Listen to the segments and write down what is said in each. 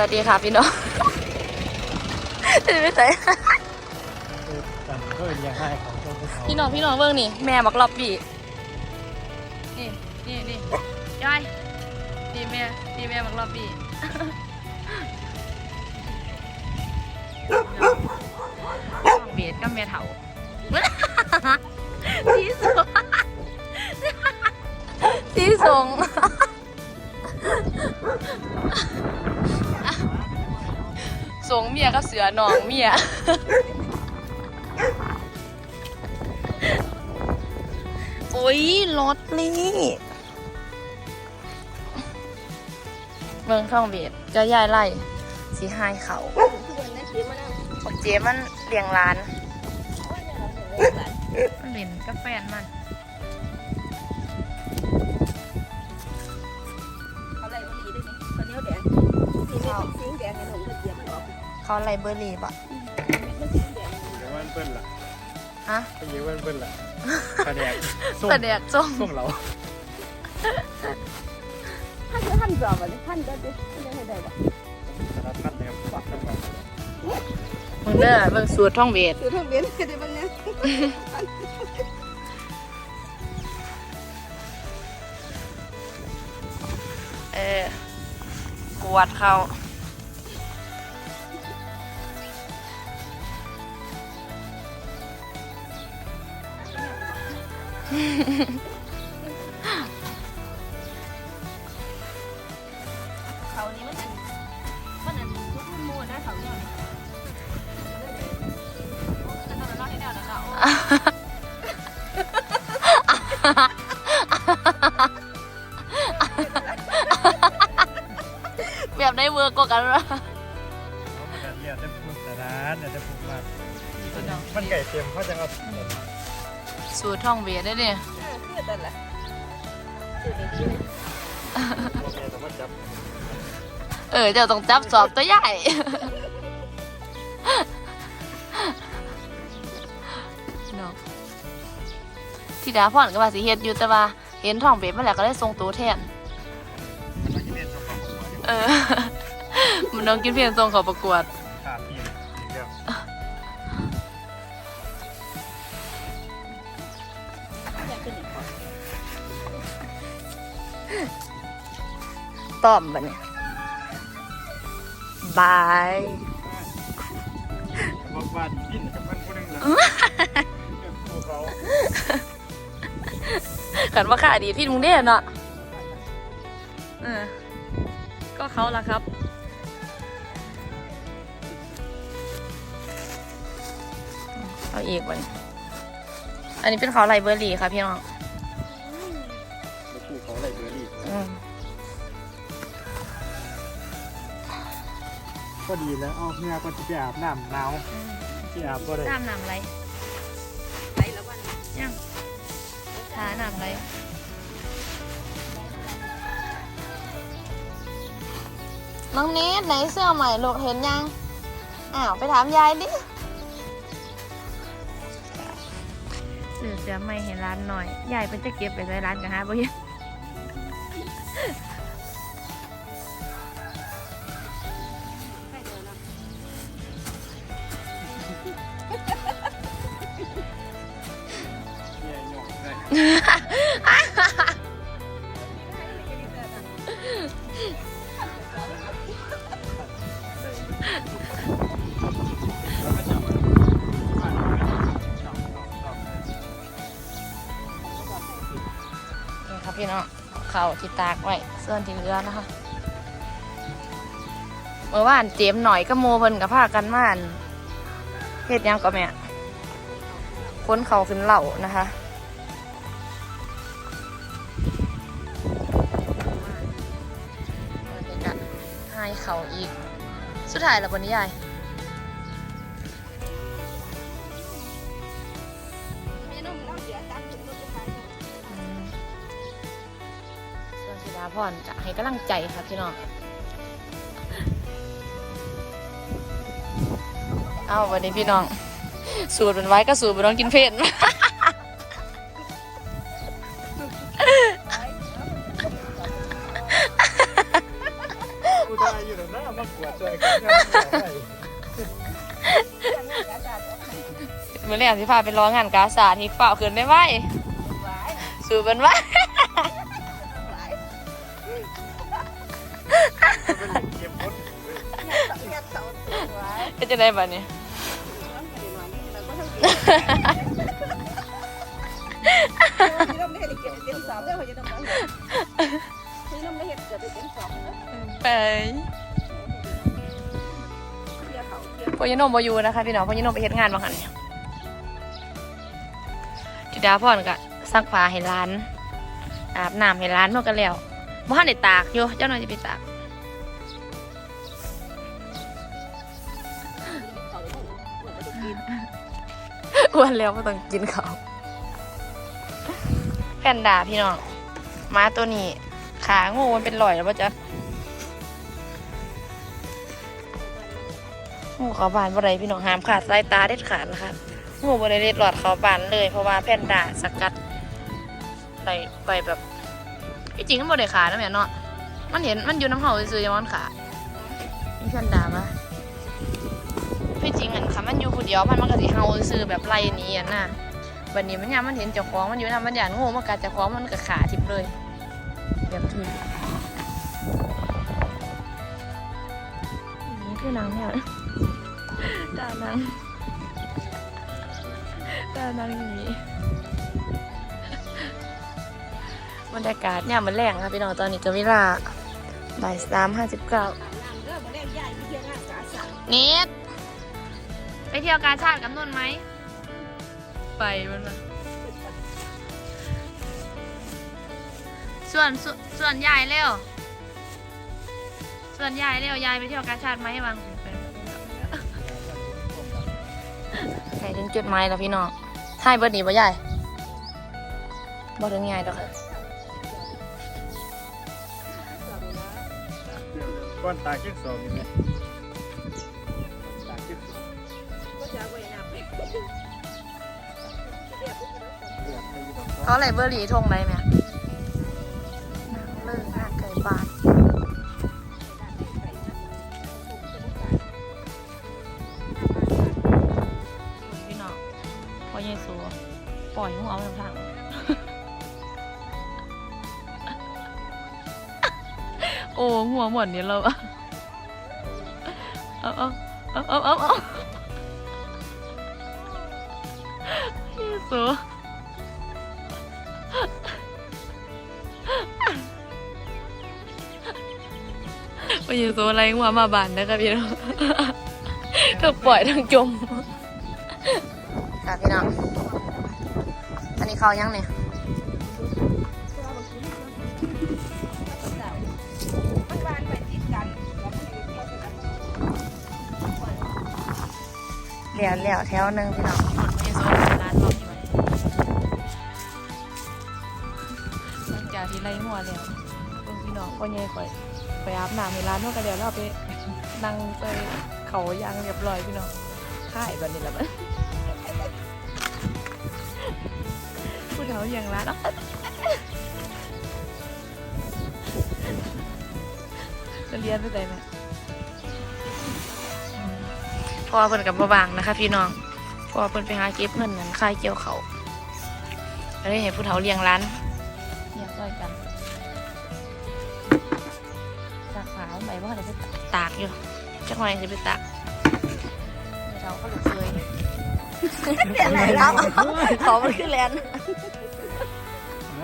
วัสดีค่ะพี่น้องไม่ใส่คือกันก็เป็นยังไงของตัวภูเขาพี่น้องพี่น้องเบิ่งนี่แม่มักรอบบี้นี่นี่นี่ยายดีแม่ดีแม่มักรอบบี้น้องเบียดกับแม่เถาสีสงสีสง สงเมียกับเสือหนองเมีย โอ้ยรถนี่เมืองท่องเบียดก็ย้ายไล่สีหายเขาบอกเจมันเลี้ยงร้าน มันเล่นกับแฟนมัน เขาไลเบอร์รี่ปะไม่สีแดงเดี๋ยววันเปิ้ลล่ะฮะไปเดี๋ยววันเปิ้ลล่ะกระแดกส้มแต่แดกจ้องส้มเราท่านจะท่านสอบอะท่านก็จะท่านจะให้ได้บ่สารพัดเลยครับปักกันมามึงเด้อเบิ่งสูตรท่องเบียดคือท่องเบี้ยก็ได้บ้างเนี่ยเออกวดเขา เขานี้มันอันมันอันทุกมันมัวนะเขาเนี่ยนั่นเราให้เดาเดาแบบได้เวอร์กว่ากันวะมันจะเรียกได้พูดแต่ร้านเดี๋ยวจะพูดว่ามันไก่เต็มเขาจะเอา สูตรท่องเบียดได้เนี่ยคือแต่ละคือนี่เคแต่ว่าจับเออเจ้าต้องจับสอบตัวใหญ่เนาะที่ดาพ่อนก็ว่าสิเฮ็ดอยู่แต่ว่าเห็นท่องเบียดมาแล้วก็เลยส่งตัวแทนมันจะเล่นส้มของหัวเดี๋ยวเออมันน้องกินเพียงทรงเขาประกวด ต้อมบัดเนี่ยบายบอกว่าดีดิ้นกับมันคนนึงละภูเขาขันว่าค่าดีที่มึงได้เนาะเออก็เขาละครับเอาอีกวัน อันนี้เป็นเขาไลเบอร์รี่ค่ะพี่น้อง ก็ดีแล้วเอาเมียก็จะไปอาบน้ำหนาวที่อาบก็ได้น้ำน้ำอะไรไปแล้ววันยังทาน้ำอะไรน้องนิดไหนเสื้อใหม่ลูกเห็นยัง อ้าวไปถามยายดิซื้อเสื้อใหม่เห็นร้านหน่อย ยายเป็นจะเก็บไปใส่ร้านกันฮะบ่เห็ นี่ครับพี่น้องเขาที่ตากไว้ส่วนที่เหลือนะคะเมื่อวานเจมหน่อยก็โมเพิ่นกับผ้ากันม่านเฮ็ดยังก็แม่ค้นเขาขึ้นเหล่านะคะ ให้เขาอีก สุดท้ายแล้ววันนี้ยายมีน้องน้องเสียตังค์ถึงรถจะไปอืมส่วนสิดาพรจะให้กำลังใจค่ะพี่น้องเอาวันนี้พี่น้อง สูตรเป็นไว้ก็สูตรเป็นน้องกินเผ็ดกูจ ว่าอยู่หน้ามากวดช่วยกันเนี่ยไม่เมื่อแรกสิพาไปร้องงานกาสาดที่เปล่าขึ้นได้ไหมสู่เป็นว่าเป็นเก็บมดก็จะ ได้แบบนี้ไปพอยนมบอยู่นะคะพี่น้องพอยนมไปเฮ็ดงานบางหันเนี่ยธิดาพ่อนก็ซักผ้าให้ร้าน อาบน้ำให้ร้านเมื่อกันแล้วบ่ทันได้ตากอยู่เจ้าหน่อยจะไปตากอ้วนแล้วไม่ต้องกินเขาแพนด้าพี่น้องม้าตัวนี้ ขางูมันเป็นรอยแล้วป่ะจ๊ะงูเขาบานบ่ได้พี่น้องห้ามขาดสายตาเด็ดขาดนะคะงูบ่ได้เด็ดหลอดเขาบานเลย เพราะว่าแพนด้าสกัดไปไปแบบที่จริงมันบ่ได้ขานะแม่เนาะมันเห็นมันอยู่น้ำเห่าซื่อๆยังมันขามีแพนด้าปะพี่จริงอันค่ะมันอยู่คนเดียวมันมันก็สิเฮาซื้อแบบไล่หนี้อะนะวันนี้มันยามมันเห็นเจ้าของมันอยู่นำมันอยากงูมันกัดเจ้าของมันก็ขาทิพเลย แบบทีนี่คือนางเนี่ยตานางตานางอย่างนี้บรรยากาศเนี่ยามมันแรงค่ะพี่น้องตอนนี้ก็เวลาบ่ายสามห้าสิบเก้าเน็ตไปเที่ยวกาชาติกับนุ่นไหม ไปมันมา ส่วนส่วนส่วนยายเร็ว ส่วนยายเร็วยายไปเที่ยวกาชาติไหมบางใส่ถึงจุดไม้แล้วพี่น้องให้เบิร์ดดีป่ะยายบ่ถึงยายดอกค่ะก้อนตาเก็บสองอยู่เนี่ยตาเก็บสองเลือดไปอยู่ตรงเขาอะไรเบอร์ดีทงไรไหม ปล่อยหัวเอาทางโอ้หัวหมดนี้เราอะเอาเอาเอาเอาเอาเอาเยซูพอเยซูอะไรหัวมาบานนะครับพี่น้องทั้งปล่อยทั้งจม อันนี้เขายังเนี่ยเหลียวเหลียวแถวหนึ่งพี่น้องม่โซ่ร้านเราอยู่หลังจากที่ไล่หัวแล้วเพิ่งพี่น้องก็เย่ข่อยไปอาบน้ำในร้านนวดกันเดี๋ยวเราไปนั่งไปเขายางเรียบร้อยพี่น้องค่ายแบบนี้แหละมัน เฒ่าอย่างร้านเนาะจะเรียนไปไหนไหมพอเพิ่นกับบางนะคะ พี่น้องพอเพิ่นไปหาเก็บเงินนั้นค่ายเกี่ยวเขาก็เลยให้ผู้เฒ่าเลี้ยงร้านเลี้ยงด้วยกันจากฝาเอาไปว่าเดี๋ยวไปตากอยู่จักหน่อยจะไปตากเดี๋ยวเราก็ลุกเลยเปลี่ยนไหนแล้วเขามันขึ้นแลนด์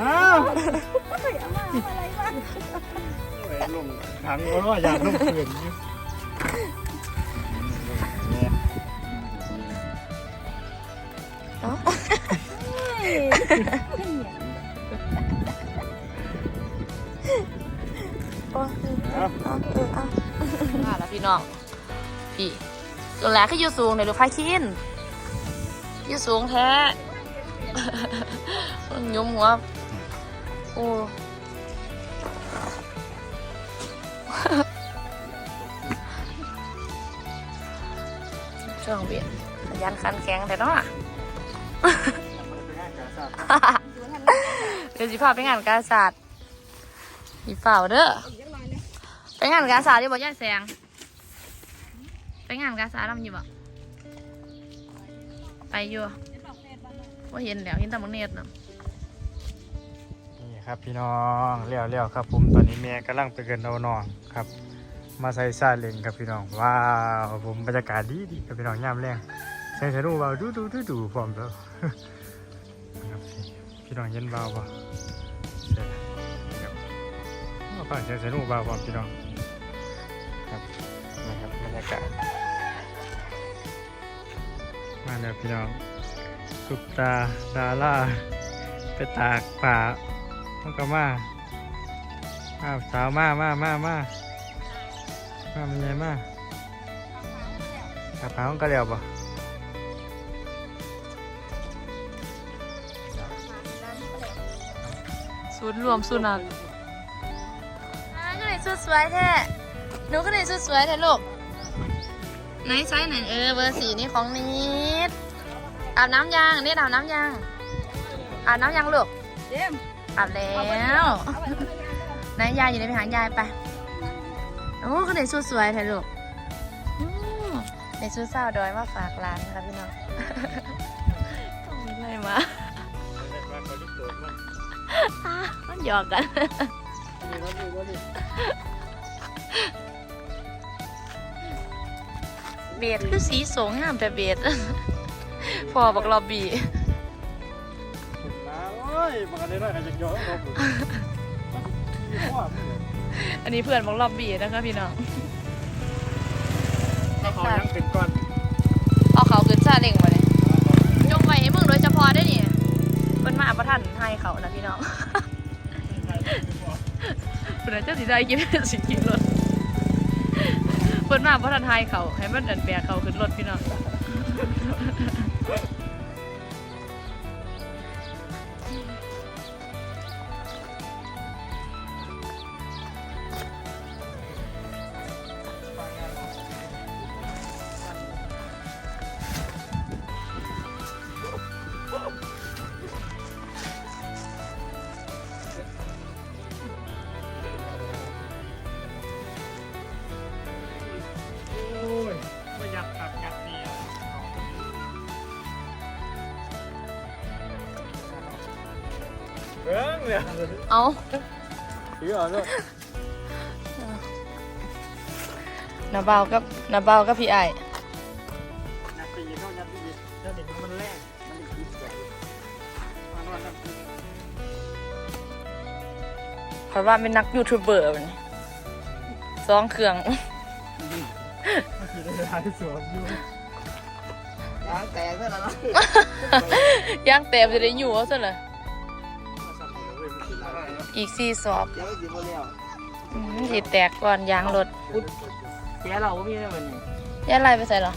อ้าวลงถังว่าอยากลงเขื่อนอยู่เนี่ยเนาะโอ้ยเอาเออเอามาแล้วพี่น้อง พี่ตัวแรกคืออยู่สูงเดี๋ยวดูไฟคินอยู่สูงแท้เพิ่งยุมหัว โอ้ช่วงเบียดยันคันแข็งแต่เนาะเดี๋ยวสิพาไปงานกาศาสตร์มีเปล่าเด้อไปไปงานกาสาที่บอกย่าแสง ไปงานกาสาทำอยู่บ่ไปอยู่ว่าเห็นแล้วเห็นแตำบักเนตรนาะ ครับพี่น้องเลี้ยวเลี้ยวครับผมตอนนี้แม่กำลังไปเกินเอานองครับ มาใส่ซาเล็งครับพี่น้องว้าวผมบรรยากาศดีดีครับพี่น้องยามแรงใส่สนุกเบาดูดูดูดูพร้อมแล้วครับพี่น้องเย็นเบาป่ะใช่ครับมาฟังใส่สนุกเบาพร้อมพี่น้องครับนะครับบรรยากาศมาแล้วพี่น้องสุปตาดาราไปตากป่า มันก็มาอ้าวสาวมามามามามามันใหญ่มาตากป่ามันก็เร็วป่ะศูนย์รวมสุนัขอ่าก็เลยสุดสวยแท้หนูก็เลยสุดสวยแท้ลูกไหนไซส์ไหนเออเบอร์สีนี่ของนิดอาบน้ำยังนี่อาบน้ำยังอาบน้ำยังลูกเจม อาบแล้วไหนยายอยู่ในไปหายายไป โอ้ก็เลยสุดสวยแท้ลูกอืมในชุดสาวดอยมาฝากร้านค่ะพี่น้องต้องมีอะไรมาอะมันหยอกกันเบียดคือสีสงงามแต่เบียดพอบอกรอบ บีโอ้ยมันก็ได้ได้กันจากย้อนครับผมมีข้อมืออันนี้เพื่อนบอกรอบบีนะคะพี่น้องถ้าเขายังเป็นก้อนเอาเขาขึ้นซาเล้งมาเลยจงไว้ให้มึงโดยเฉพาะได้อนี่เป็นมาประทันให้เขานะพี่น้องเพื่อนเจ้าสีได้กินสิกินรถเพิ่นมาประทันให้เขาให้มันเดินแบกเขาขึ้นรถพี่น้อง เบิ้งเนี่ยเอาถือเอาด้วยนาเบากับนาเบากับพี่ไอายยัดไปยีเท่ายัดไปยีถ้าเด็กมันแรงมันจะคิดใจมานอนนั่งกินเพราะว่าเป็นนักยูทูบเบอร์มันสองเครื่องเมื่อกี้ได้ทายสวมอยู่ยางแตกเท่านั้นย่างเต็มจะได้อยู่เอาซะเลย อะไรอีกสี่สอบยังไม่กินหมดแล้วอืมสิแตกก่อนยางรถแกเราก็มีได้เหมือนนี้ย่าไล่ไปใส่เหรอ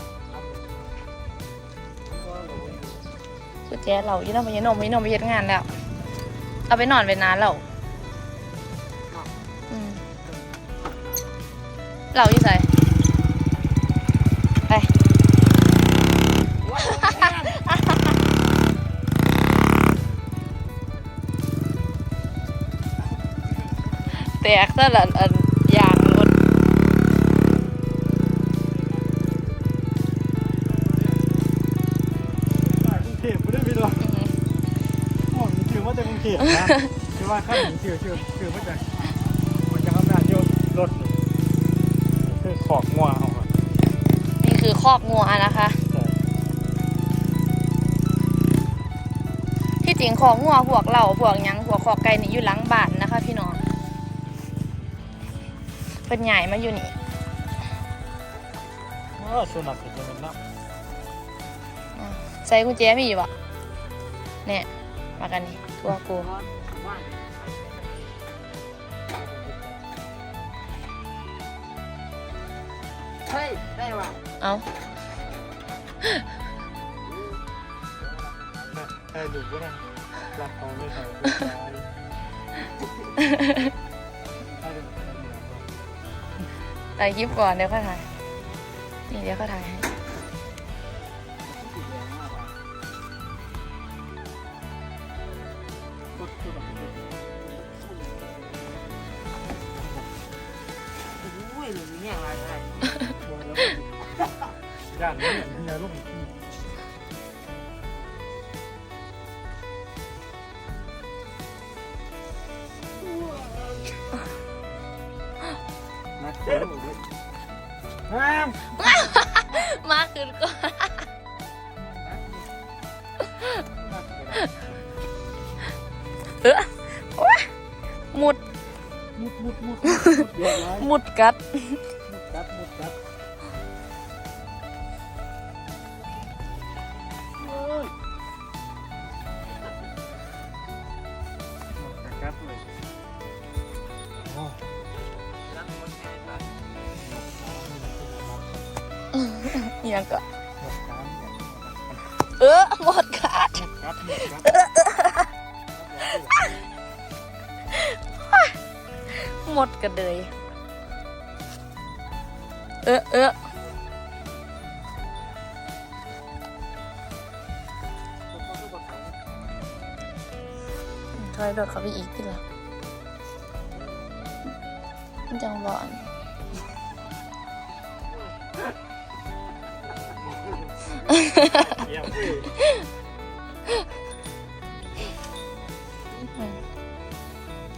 กุญแจเรายี่น้องไปยี่นมยี่นมไปเฮ็ดงานแล้ว เอาไปนอนไปนานแล้วอืมเรายี่ใส่ แตกซะละอันยางรถกรุงเทพไม่ได้พี่น้องหมดชื่อว่าจะกรุงเทพนะคือว่าข้ามชื่อชื่อชื่อมาจากมาจากอำนาจโยนรถนี่คือขอกงัวเอาอะนี่คือคอกงัวนะคะใช่ที่จริงของงัวพวกเราพวกหยังพวกขอกไก่นี่อยู่หลังบ้านนะคะ พี่น้อง เป็นใหญ่มาอยู่นี่ว่าสุนัขจะเป็นน้อะใส่กุญแจมีอยู่ปะเนี่ยมากันนี่ตัวกูเฮ้ยได้ว่ะเอาำนะใช่ดูก็ได้รักเขาไม่ใช่ ถ่ายคลิปก่อนเดี๋ยวค่อยถ่าย นี่เดี๋ยวค่อยถ่ายให้อเนี่ยอะไรอะไรย่านนี้เนี่ยลูก หยังก็หมดการเนี่ยเออหมดกัดกัดหมดกัดหมดกันเลยเออเออถอยรถเขาไปอีกทีละมันจังร้อน เยี่ยม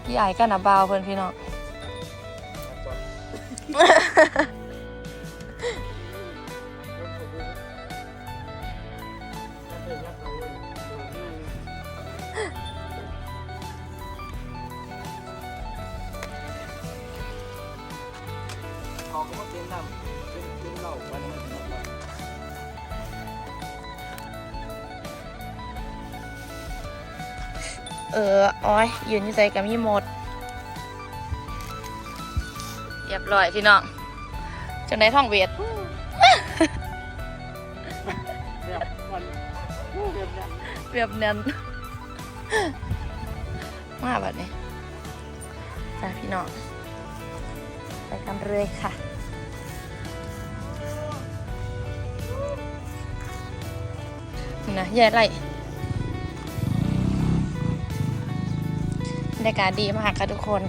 พี่ไอ้กันนะบาวเพื่อนพี่น้อง เอออ้อยยืนอยู่ใส่กับมีหมดเรียบร้อยพี่น้องจังได้ท่องเวียดเรียบเนียเรียบแน่นมาแบบนี้จ้าพี่น้องไปกันเลยค่ะนะแย่ไร รยากาศดีมากค่ะทุกคน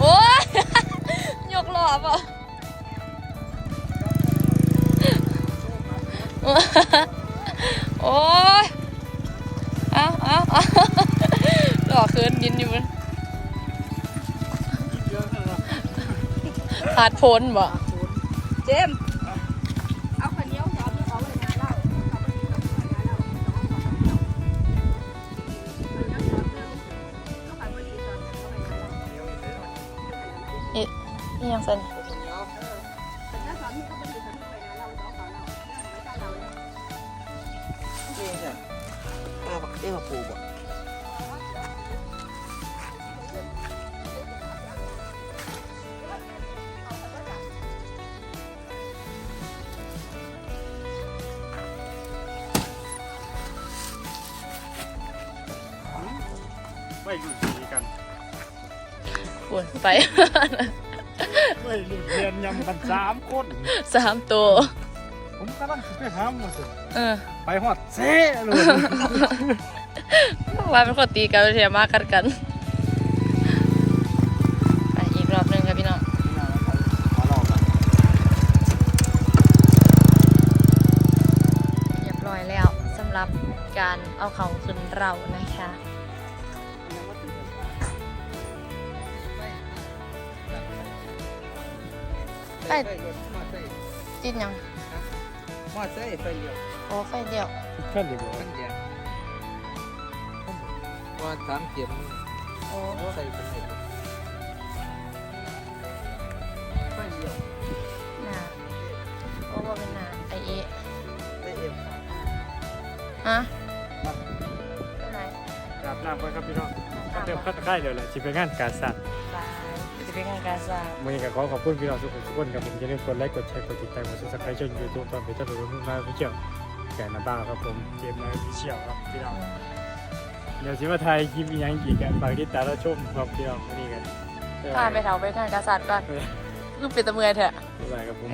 โอ้ยยกหล่อเปล่ะโอ้ยเอาเอาเอาหล่อคืนดินอยู่มันเลยนะขาดพ้นบ่เจม ป้าบอกเอ๊ะมาปลูกอะไม่หลุดดีกันปวนไป ไม่หลุดเรียนยำกันสามคนสามตัว ผมกำลังจะไปหาหมาสิเออ ไปหอดเซ่เลย ว่าเป็นคนตีกันเทียมากกันกันไปอีกรอบหนึงครับพี่น้องขอลองกันเรียบร้อยแล้วสำหรับการเอาเขาขึ้นเรานะคะไปไปรถมาใส่จิ้นยังมาใส่ไฟเลี้ยวโอ้ไฟเดียวทุกท่านเลยบอกมันแดงว่ ว่าสามเข็มโอ้ใส่เป็นไหนไฟเลี้ยวหนาโอ้บ่เป็นหนาไอเอะไฟเอ็มฮะไปไหนอาบน้ำก่อนครับพี่น้องเดี๋ยวเข้าใกล้เดี๋ยวแหละจะไปงานกาสัตว์บายจะเป็นงานการสร้างวันนี้ก็ขอขอบคุณพี่น้องทุกคนทุกคนครับผมอย่าลืมกดไลค์กดแชร์กดติดตามกดซับสไครต์ช่องยูทูบตอนเป็นต้นรุ่นมาพิเชียวแก่นาบ้าครับผมเกมมาพิเชียวครับพี่น้อง เดี๋ยวสิว่าไทยคลิปอีกอยังอีกกันฝากติดตามแล้วชมครับพี่น้องวันนี้กันพาไปเถาไปงานการสัตว์ก่อนคือเป็นตะเมื่อยเถอะ บ๊ายบายครับผม